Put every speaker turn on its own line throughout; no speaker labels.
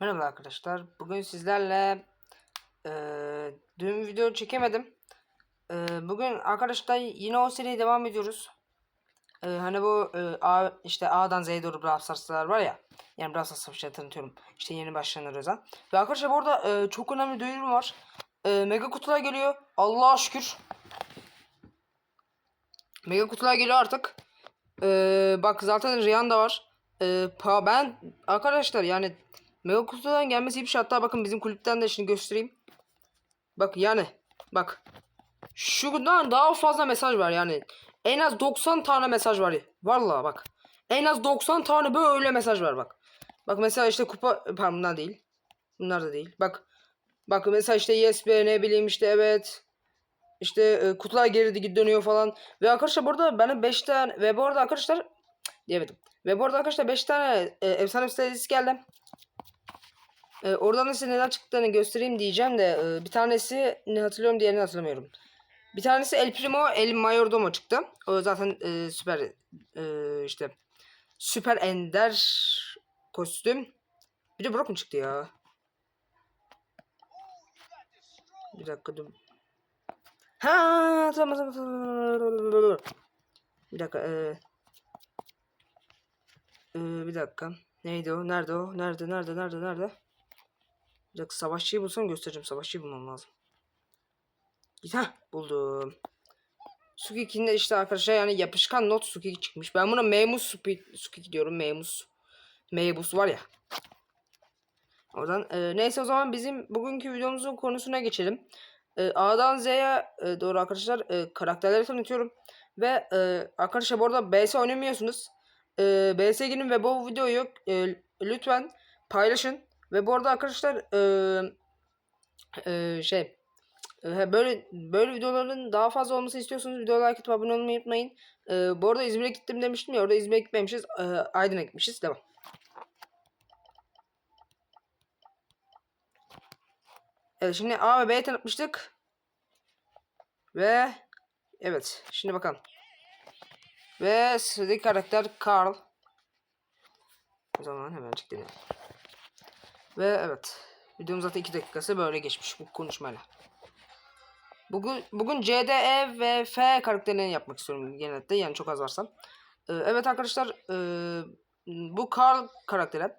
Merhaba arkadaşlar. Bugün sizlerle eee dün video çekemedim. Eee, bugün arkadaşlar yine o seriye devam ediyoruz. Eee, hani bu eee, A, işte A'dan Z'ye doğru Brawl var ya. Yani Brawl Stars'ı şey tanıtıyorum. İşte yeni başlayanlar özel. Ve arkadaşlar bu arada eee, çok önemli duyurum var. Eee, mega kutular geliyor. Allah'a şükür. Mega kutular geliyor artık. Eee, bak zaten Riyan da var. Pa ben arkadaşlar yani Mega kutudan gelmesi iyi bir şey. Hatta bakın bizim kulüpten de şimdi göstereyim. Bak yani bak. Şuradan daha fazla mesaj var yani. En az 90 tane mesaj var. Vallahi bak. En az 90 tane böyle mesaj var bak. Bak mesela işte kupa pardon bunlar değil. Bunlar da değil. Bak. Bak mesela işte yes be ne bileyim işte evet. İşte e, kutular geri dönüyor falan. Ve arkadaşlar burada benim 5 tane ve bu arada arkadaşlar diyemedim. Ve bu arada arkadaşlar 5 tane e, efsane stratejisi geldi. E, oradan da size neler çıktığını göstereyim diyeceğim de e, bir tanesi ne hatırlıyorum diğerini hatırlamıyorum. Bir tanesi El Primo, El Mayordomo çıktı. O zaten e, süper e, işte süper ender kostüm. Bir de Brock çıktı ya? Bir dakika dur. Ha tamam tamam tamam. Bir dakika. E, e, bir dakika. Neydi o? Nerede o? Nerede? Nerede? Nerede? Nerede? Bir dakika savaşçıyı bulsam göstereceğim. Savaşçıyı bulmam lazım. Git ha buldum. Sukiki'nin de işte arkadaşlar yani yapışkan not Sukiki çıkmış. Ben buna Memus Suki- Sukiki diyorum. Memus. Meybus var ya. Oradan e, neyse o zaman bizim bugünkü videomuzun konusuna geçelim. E, A'dan Z'ye e, doğru arkadaşlar e, karakterleri tanıtıyorum. Ve e, arkadaşlar bu arada BS oynamıyorsunuz. E, BS girin ve bu videoyu e, lütfen paylaşın. Ve bu arada arkadaşlar e, e, şey e, böyle böyle videoların daha fazla olması istiyorsanız videoya like atıp abone olmayı unutmayın. E, bu arada İzmir'e gittim demiştim ya orada İzmir'e gitmemişiz. E, Aydın'a gitmişiz. Devam. Evet şimdi A ve B'yi tanıtmıştık. Ve evet şimdi bakalım. Ve sıradaki karakter Carl. O zaman hemen deneyelim. Ve evet. Videom zaten 2 dakikası böyle geçmiş bu konuşmayla. Bugün bugün C, D, E ve F karakterlerini yapmak istiyorum genelde yani çok az varsa. Ee, evet arkadaşlar e, bu Carl karakteri.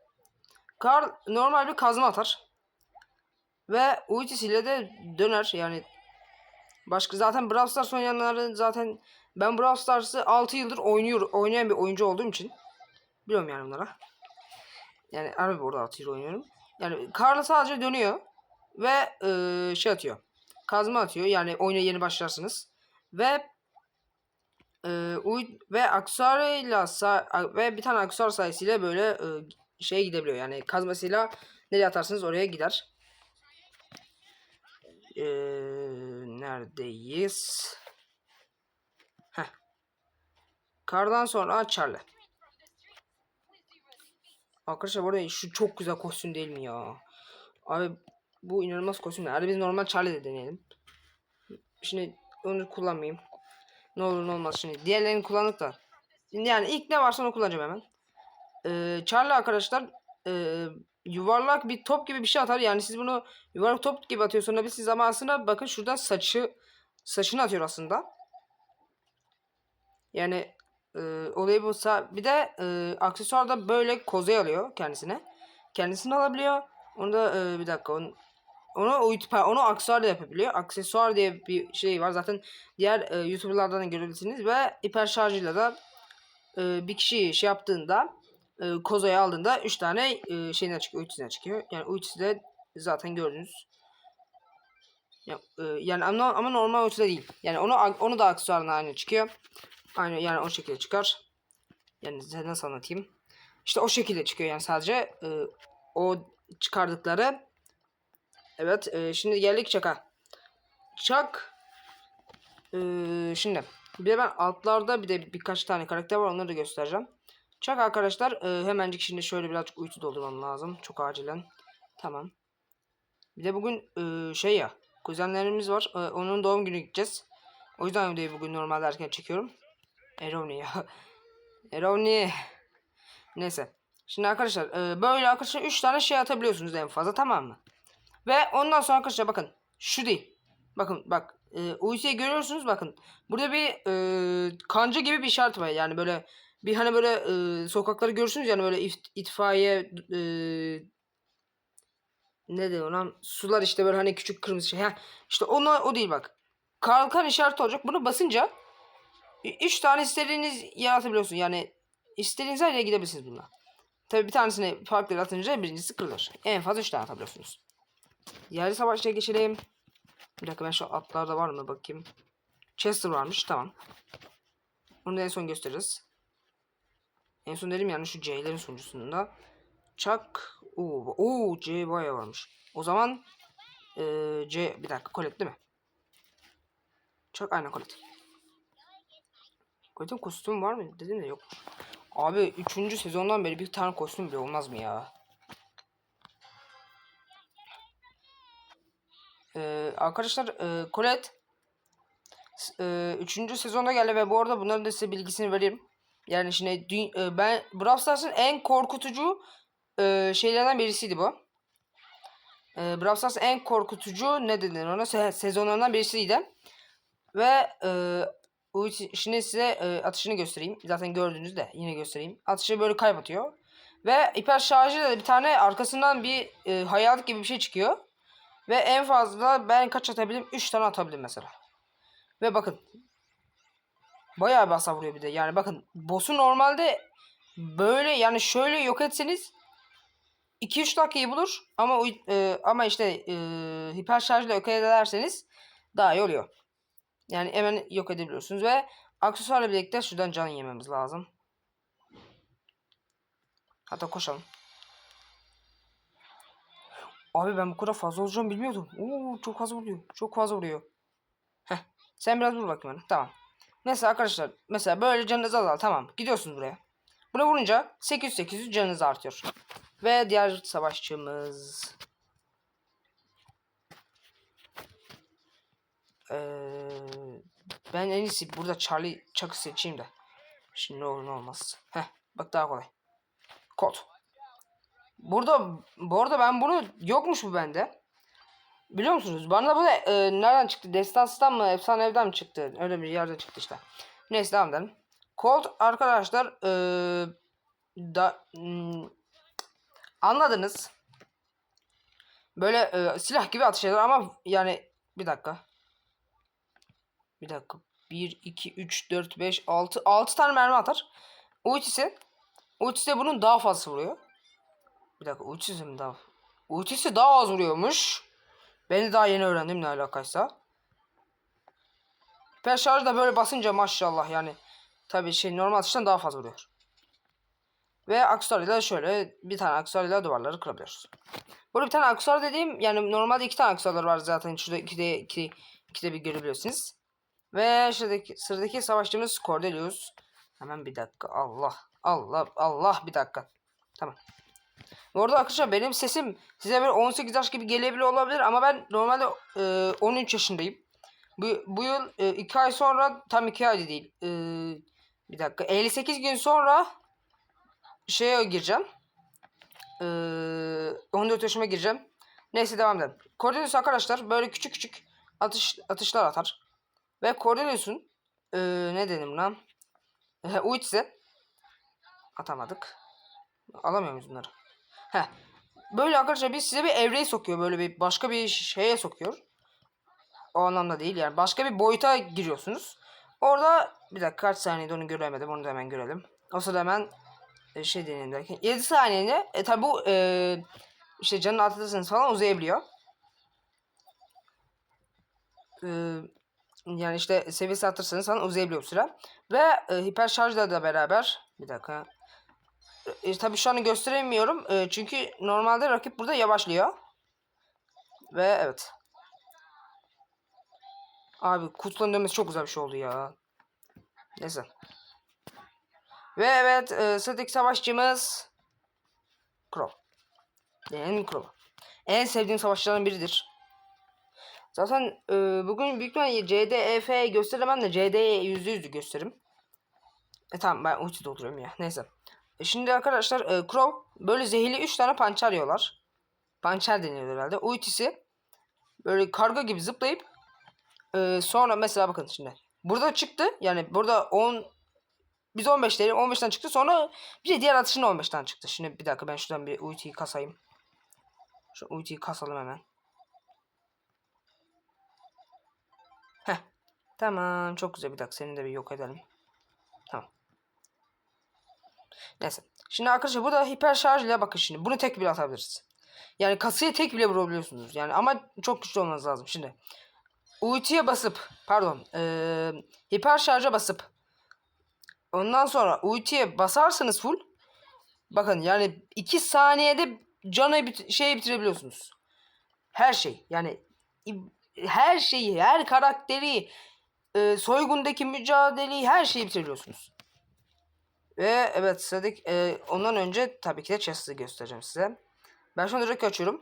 Carl normal bir kazma atar. Ve ultisiyle de döner yani. Başka zaten Brawl Stars oynayanların zaten ben Brawl Stars'ı 6 yıldır oynuyor oynayan bir oyuncu olduğum için biliyorum yani bunlara. Yani harbi burada 6 yıl oynuyorum. Yani Carl sadece dönüyor ve e, şey atıyor. Kazma atıyor. Yani oyuna yeni başlarsınız. Ve e, uy- ve aksesuarıyla sa- ve bir tane aksesuar sayesinde böyle e, şeye gidebiliyor. Yani kazmasıyla nereye atarsınız oraya gider. E, neredeyiz? Heh. Kardan sonra Charlie. Arkadaşlar bu arada şu çok güzel kostüm değil mi ya? Abi bu inanılmaz kostüm. Hadi biz normal Charlie de deneyelim. Şimdi onu kullanmayayım. Ne olur ne olmaz şimdi. Diğerlerini kullandık da. Şimdi yani ilk ne varsa onu kullanacağım hemen. Ee, Charlie arkadaşlar e, yuvarlak bir top gibi bir şey atar. Yani siz bunu yuvarlak top gibi atıyorsunuz. Biz siz ama aslında bakın şuradan saçı saçını atıyor aslında. Yani e, olayı bu. Sa- Bir de e, aksesuar da böyle kozayı alıyor kendisine. Kendisini alabiliyor. Onu da e, bir dakika onu onu uyut- onu aksesuar da yapabiliyor. Aksesuar diye bir şey var. Zaten diğer e, YouTuber'lardan da görebilirsiniz ve hiper şarjıyla da e, bir kişi şey yaptığında e, kozayı aldığında 3 tane e, şeyinden çıkıyor, ultisinden çıkıyor. Yani ultisi de zaten gördünüz. Ya, e, yani ama, ama normal ultide değil. Yani onu onu da aksesuarına aynı çıkıyor. Aynı yani o şekilde çıkar. Yani size nasıl anlatayım? İşte o şekilde çıkıyor yani sadece e, o çıkardıkları. Evet e, şimdi geldik çaka. Çak. E, şimdi bir de ben altlarda bir de birkaç tane karakter var onları da göstereceğim. Çak arkadaşlar e, hemencik şimdi şöyle birazcık uyku doldurmam lazım. Çok acilen. Tamam. Bir de bugün e, şey ya kuzenlerimiz var. E, onun doğum günü gideceğiz. O yüzden videoyu bugün normalde erken çekiyorum. Eroni ya. Eroni. Neyse. Şimdi arkadaşlar e, böyle arkadaşlar 3 tane şey atabiliyorsunuz en fazla tamam mı? Ve ondan sonra arkadaşlar bakın şu değil. Bakın bak e, UC'yi görüyorsunuz bakın. Burada bir e, kanca gibi bir işaret var. Yani böyle bir hani böyle e, sokakları görürsünüz yani böyle it- itfaiye e, ne diyor lan sular işte böyle hani küçük kırmızı şey. Heh, işte ona o değil bak. Kalkan işareti olacak. Bunu basınca 3 tane istediğiniz yer atabiliyorsunuz. Yani istediğiniz her yere gidebilirsiniz bununla. Tabii bir tanesini farklı yere atınca birincisi kırılır. En fazla 3 tane atabiliyorsunuz. Yerli savaşçıya geçelim. Bir dakika ben şu atlarda var mı bakayım. Chester varmış tamam. Onu da en son gösteririz. En son dedim yani şu C'lerin sonuncusunda. Chuck. Oo, oo C bayağı varmış. O zaman eee, C bir dakika Colette değil mi? Chuck aynen Colette. Colette'in kostümü var mı? Dedim de yok. Abi 3. sezondan beri bir tane kostüm bile olmaz mı ya? Ee, arkadaşlar e, Colette 3. sezonda geldi ve bu arada bunların da size bilgisini vereyim. Yani şimdi dü- e, ben Brawl Stars'ın en korkutucu e, şeylerden birisiydi bu. E, Brawl Stars'ın en korkutucu ne denir ona Se- sezonlarından birisiydi. Ve e, ulti- şimdi size e, atışını göstereyim. Zaten gördünüz de yine göstereyim. Atışı böyle kaybediyor. Ve hiper şarjıyla da bir tane arkasından bir e, hayalet gibi bir şey çıkıyor. Ve en fazla ben kaç atabilirim? 3 tane atabilirim mesela. Ve bakın. Bayağı bir hasar vuruyor bir de. Yani bakın boss'u normalde böyle yani şöyle yok etseniz 2-3 dakikayı bulur ama e, ama işte e, hiper şarjla yok ederseniz daha iyi oluyor. Yani hemen yok edebiliyorsunuz ve aksesuarla birlikte şuradan can yememiz lazım. Hatta koşalım. Abi ben bu kadar fazla olacağımı bilmiyordum. Oo çok fazla vuruyor. Çok fazla vuruyor. Heh. Sen biraz vur bakayım bana. Tamam. Mesela arkadaşlar mesela böyle canınız azal. Tamam. Gidiyorsunuz buraya. Buna vurunca 800 800 canınız artıyor. Ve diğer savaşçımız Ee, ben en iyisi burada Charlie Chuck'ı seçeyim de. Şimdi ne olur ne olmaz. Heh, bak daha kolay. Kod. Burada bu arada ben bunu yokmuş bu bende. Biliyor musunuz? Bana bu da e, nereden çıktı? Destans'tan mı? Efsane evden mi çıktı? Öyle bir yerde çıktı işte. Neyse devam edelim. Colt arkadaşlar e, da hmm, anladınız. Böyle e, silah gibi atış eder ama yani bir dakika. Bir dakika. 1, 2, 3, 4, 5, 6. 6 tane mermi atar. Ultisi. Ultisi bunun daha fazla vuruyor. Bir dakika ultisi mi daha? Ultisi daha az vuruyormuş. Ben de daha yeni öğrendim ne alakaysa. Hiper şarj da böyle basınca maşallah yani. Tabii şey normal atıştan daha fazla vuruyor. Ve aksesuarıyla şöyle bir tane aksesuarıyla duvarları kırabiliyoruz. Burada bir tane aksesuar dediğim yani normalde iki tane aksesuarlar var zaten. Şurada iki de, iki, iki de bir görebiliyorsunuz. Ve şuradaki sıradaki savaşçımız Cordelius. Hemen bir dakika. Allah. Allah. Allah bir dakika. Tamam. Bu arada arkadaşlar benim sesim size böyle 18 yaş gibi gelebiliyor olabilir ama ben normalde e, 13 yaşındayım. Bu, bu yıl 2 ay sonra tam 2 ay değil. E, bir dakika 58 gün sonra şeye gireceğim. E, 14 yaşıma gireceğim. Neyse devam edelim. Cordelius arkadaşlar böyle küçük küçük atış atışlar atar. Ve Cordelius'un e, ne dedim lan? E, ultisi atamadık. Alamıyor muyuz bunları? Heh. Böyle arkadaşlar biz size bir evreye sokuyor. Böyle bir başka bir şeye sokuyor. O anlamda değil yani. Başka bir boyuta giriyorsunuz. Orada bir dakika kaç saniyede onu göremedim. Onu da hemen görelim. O sırada hemen e, şey deneyim derken. 7 saniyede e, tabi bu e, işte canını atlatırsanız falan uzayabiliyor. E, yani işte seviyesi atırsanız falan uzayabiliyor süre. Ve e, hiper şarjla da beraber bir dakika e, tabii şu an gösteremiyorum. E, çünkü normalde rakip burada yavaşlıyor. Ve evet. Abi kutuların dönmesi çok güzel bir şey oldu ya. Neyse. Ve evet e, sıradaki savaşçımız Crow. Benim Crow. En sevdiğim savaşçılardan biridir. Zaten e, bugün büyük ihtimalle CDEF gösteremem de CD'ye %100'lü gösteririm. E tamam ben ulti dolduruyorum ya. Neyse. E, Şimdi arkadaşlar e, Crow böyle zehirli 3 tane pançer yiyorlar. Pançer deniyor herhalde. Ultisi böyle karga gibi zıplayıp e, sonra mesela bakın şimdi. Burada çıktı. Yani burada 10 biz 15 değil 15'ten çıktı. Sonra bir de diğer atışın 15'ten çıktı. Şimdi bir dakika ben şuradan bir ultiyi kasayım. Şu ultiyi kasalım hemen. Tamam çok güzel bir dakika seni de bir yok edelim. Tamam. Neyse. Şimdi arkadaşlar bu da hiper şarj ile bakın şimdi. Bunu tek bile atabiliriz. Yani kasaya tek bile vurabiliyorsunuz. Yani ama çok güçlü olmanız lazım. Şimdi ultiye basıp pardon eee hiper şarja basıp ondan sonra ultiye basarsanız full bakın yani 2 saniyede canı bit şeyi bitirebiliyorsunuz. Her şey yani her şeyi her karakteri eee, soygundaki mücadeleyi her şeyi bitirebiliyorsunuz. Ve evet sıradaki e, ondan önce tabii ki de chest'i göstereceğim size. Ben şu an direkt açıyorum.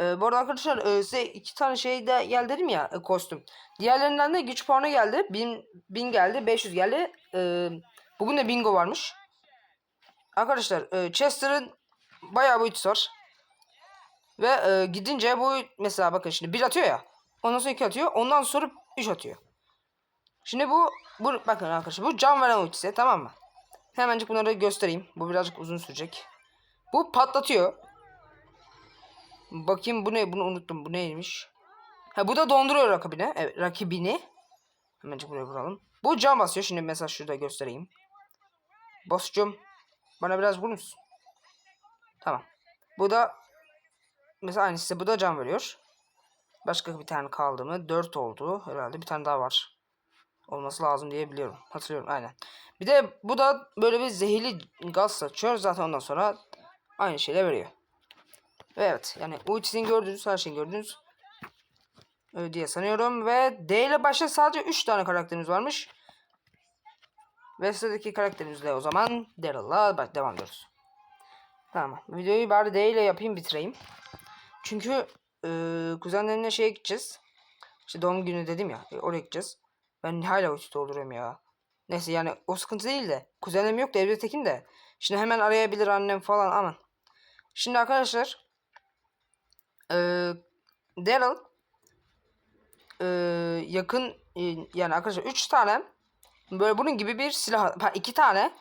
E, bu arada arkadaşlar e, size iki tane şey de geldi dedim ya e, kostüm. Diğerlerinden de güç puanı geldi. 1000, 1000 geldi 500 geldi. E, bugün de bingo varmış. Arkadaşlar e, Chester'ın bayağı ultisi var. Ve e, gidince bu mesela bakın şimdi bir atıyor ya. Ondan sonra iki atıyor. Ondan sonra üç atıyor. Şimdi bu, bu bakın arkadaşlar bu can veren ultisi tamam mı? Hemencik bunları göstereyim. Bu birazcık uzun sürecek. Bu patlatıyor. Bakayım bu ne? Bunu unuttum. Bu neymiş? Ha bu da donduruyor rakibini. Evet, rakibini. Hemencik buraya vuralım. Bu can basıyor. Şimdi mesela şurada göstereyim. Boss'cum. Bana biraz vurur musun? Tamam. Bu da mesela aynısı. Bu da can veriyor. Başka bir tane kaldı mı? 4 oldu. Herhalde bir tane daha var. Olması lazım diye biliyorum. Hatırlıyorum aynen. Bir de bu da böyle bir zehirli gaz saçıyor. Zaten ondan sonra aynı şeyle veriyor. Ve evet yani ultisini gördünüz her şeyi gördünüz. Öyle diye sanıyorum. Ve D ile başta sadece 3 tane karakterimiz varmış. Ve sıradaki karakterimizle o zaman Daryl'la devam ediyoruz. Tamam. Videoyu bari D ile yapayım bitireyim. Çünkü e, kuzenlerimle şeye gideceğiz. İşte doğum günü dedim ya. e, oraya gideceğiz. Ben hala ulti dolduruyorum ya. Neyse yani o sıkıntı değil de. Kuzenim yok da evde tekim de. Şimdi hemen arayabilir annem falan aman. Şimdi arkadaşlar. Eee Daryl eee, yakın e, yani arkadaşlar 3 tane böyle bunun gibi bir silah iki tane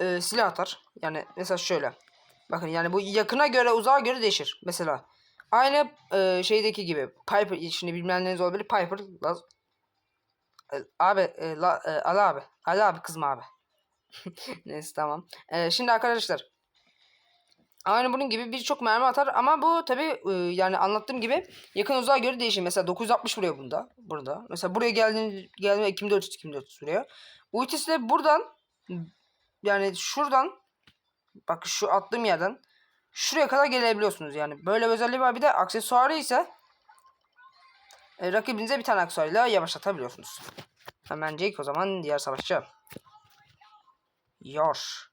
eee, silah atar. Yani mesela şöyle. Bakın yani bu yakına göre uzağa göre değişir. Mesela aynı eee, şeydeki gibi Piper şimdi bilmeyenleriniz olabilir. Piper Laz, e, Abi, e, la, e, Ali abi. Ali abi kızma abi. Neyse tamam. E, şimdi arkadaşlar. Aynı bunun gibi birçok mermi atar ama bu tabi yani anlattığım gibi yakın uzağa göre değişir. Mesela 960 vuruyor bunda. Burada. Mesela buraya geldiğinde geldiğinde 2400 2400 vuruyor. Ultisi de buradan yani şuradan bak şu attığım yerden şuraya kadar gelebiliyorsunuz yani. Böyle bir özelliği var. Bir de aksesuarı ise e, rakibinize bir tane aksesuarıyla yavaşlatabiliyorsunuz. Hemen Jake o zaman diğer savaşçı. Yar.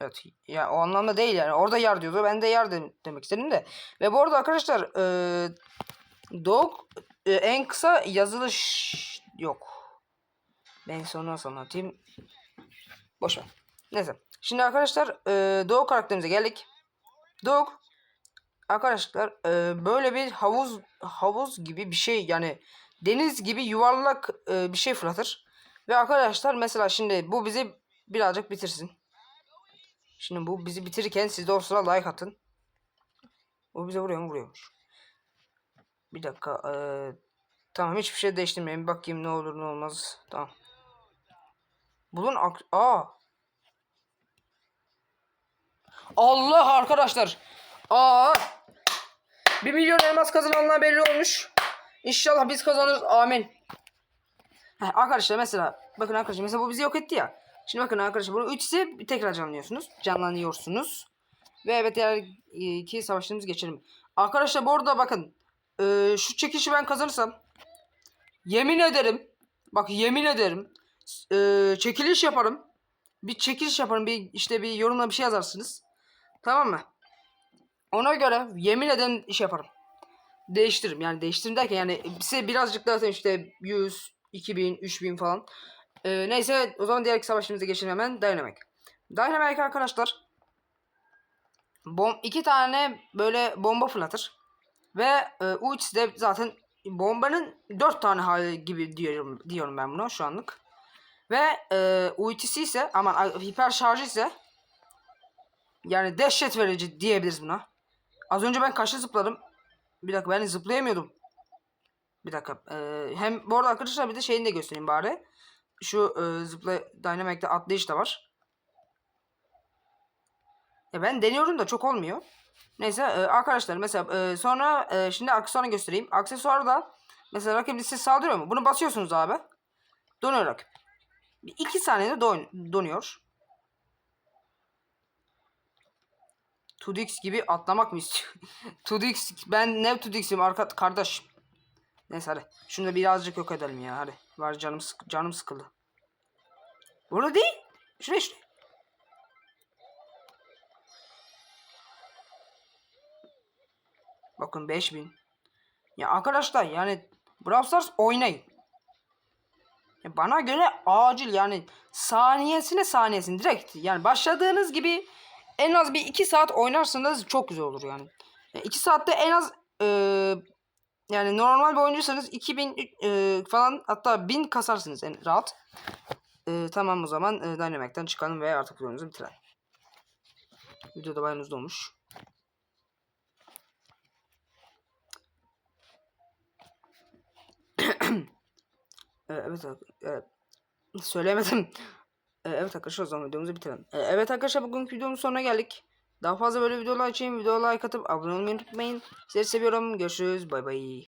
Evet. Ya o anlamda değil yani. Orada yar diyordu. Ben de yar dem- demek istedim de. Ve bu arada arkadaşlar e, Dog e, en kısa yazılış yok. Ben sonra nasıl anlatayım? Boş ver. Neyse. Şimdi arkadaşlar e, Dog karakterimize geldik. Dog arkadaşlar e, böyle bir havuz havuz gibi bir şey yani deniz gibi yuvarlak e, bir şey fırlatır. Ve arkadaşlar mesela şimdi bu bizi birazcık bitirsin. Şimdi bu bizi bitirirken siz de o sıra like atın. O bize vuruyor mu? Vuruyormuş. Bir dakika. eee, tamam hiçbir şey değiştirmeyin. Bakayım ne olur ne olmaz. Tamam. Bunun ak... Aa. Allah arkadaşlar. Aa. 1 milyon elmas kazananlar belli olmuş. İnşallah biz kazanırız. Amin. Heh, arkadaşlar mesela bakın arkadaşlar mesela bu bizi yok etti ya. Şimdi bakın arkadaşlar bunu 3 ise tekrar canlanıyorsunuz. Canlanıyorsunuz. Ve evet diğer e, iki savaşlarımız geçelim. Arkadaşlar bu arada bakın. e, şu çekişi ben kazanırsam. Yemin ederim. Bak yemin ederim. e, çekiliş yaparım. Bir çekiliş yaparım. Bir işte bir yorumla bir şey yazarsınız. Tamam mı? Ona göre yemin ederim iş yaparım. Değiştiririm yani değiştiririm derken yani size birazcık daha işte 100, 2000, 3000 falan. Ee, neyse o zaman diğer savaşımıza geçelim hemen Dynamic. Dynamite arkadaşlar bom iki tane böyle bomba fırlatır. Ve e, ultisi de zaten bombanın dört tane hali gibi diyorum diyorum ben buna şu anlık. Ve e, ultisi ise aman hiper şarjı ise yani dehşet verici diyebiliriz buna. Az önce ben kaçta zıpladım? Bir dakika ben zıplayamıyordum. Bir dakika. e, hem bu arada arkadaşlar bir de şeyini de göstereyim bari. Şu e, zıpla Dynamic'te atlayış da var. Ya ben deniyorum da çok olmuyor. Neyse e, arkadaşlar mesela e, sonra e, şimdi aksesuarını göstereyim. Aksesuar da mesela rakip size saldırıyor mu? Bunu basıyorsunuz abi. Donuyor rakip. Bir iki saniyede don donuyor. 2DX gibi atlamak mı istiyor? 2DX ben ne 2DX'im arka kardeş. Neyse hadi. Şunu da birazcık yok edelim ya hadi. Var canım sık canım sıkıldı. Bunu değil. Şuraya şuraya. Bakın 5000. Ya arkadaşlar yani Brawl Stars oynayın. Ya bana göre acil yani saniyesine saniyesine direkt yani başladığınız gibi en az bir 2 saat oynarsanız çok güzel olur yani. 2 saatte en az e, yani normal bir oyuncuysanız 2000 e, falan hatta 1000 kasarsınız en rahat. E, tamam o zaman e, Dynamic'ten çıkalım ve artık videomuzu bitirelim. Videoda bayağı uzun olmuş. Evet ak- evet. Söylemedim. Ee, evet arkadaşlar o zaman videomuzu bitirelim. Ee, evet arkadaşlar bugünkü videomuzun sonuna geldik. Daha fazla böyle videolar için videoya like atıp abone olmayı unutmayın. Sizleri seviyorum. Görüşürüz. Bay bay.